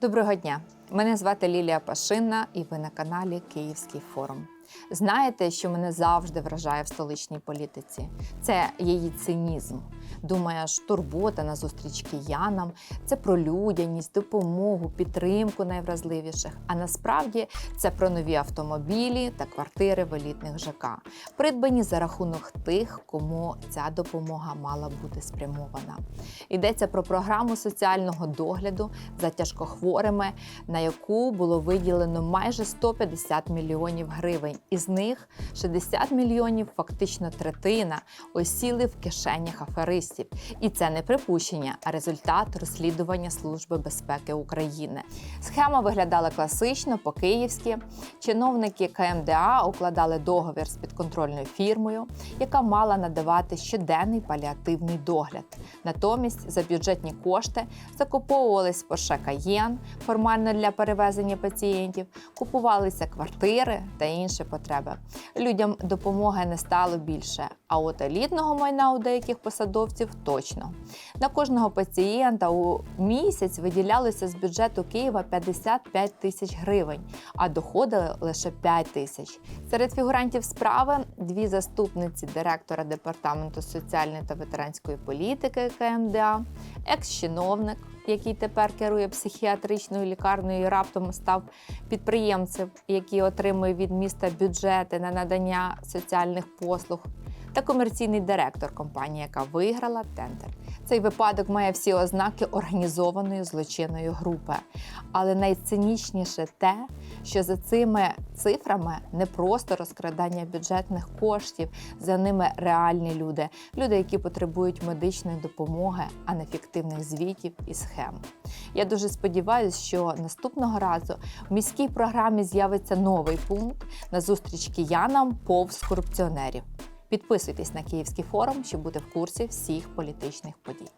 Доброго дня! Мене звати Лілія Пашинна, і ви на каналі Київський форум. Знаєте, що мене завжди вражає в столичній політиці? Це її цинізм. Думаєш, турбота на зустріч киянам це про людяність, допомогу, підтримку найвразливіших. А насправді це про нові автомобілі та квартири в елітних ЖК, придбані за рахунок тих, кому ця допомога мала бути спрямована. Йдеться про програму соціального догляду за тяжкохворими, на яку було виділено майже 150 мільйонів гривень. Із них 60 мільйонів, фактично третина, осіли в кишенях аферистів. І це не припущення, а результат розслідування Служби безпеки України. Схема виглядала класично, по-київськи. Чиновники КМДА укладали договір з підконтрольною фірмою, яка мала надавати щоденний паліативний догляд. Натомість за бюджетні кошти закуповувались Porsche Cayenne, формально для перевезення пацієнтів, купувалися квартири та інші потреби. Людям допомоги не стало більше, а от елітного майна у деяких посадовців точно. На кожного пацієнта у місяць виділялося з бюджету Києва 55 тисяч гривень, а доходили лише 5 тисяч. Серед фігурантів справи дві заступниці директора департаменту соціальної та ветеранської політики КМДА, екс-чиновник, який тепер керує психіатричною лікарнею і раптом став підприємцем, який отримує від міста бюджети на надання соціальних послуг, та комерційний директор компанії, яка виграла тендер. Цей випадок має всі ознаки організованої злочинної групи. Але найцинічніше те, що за цими цифрами не просто розкрадання бюджетних коштів, за ними реальні люди, люди, які потребують медичної допомоги, а не фіктивних звітів і схем. Я дуже сподіваюся, що наступного разу в міській програмі з'явиться новий пункт на зустріч киянам повз корупціонерів. Підписуйтесь на Київський форум, щоб бути в курсі всіх політичних подій.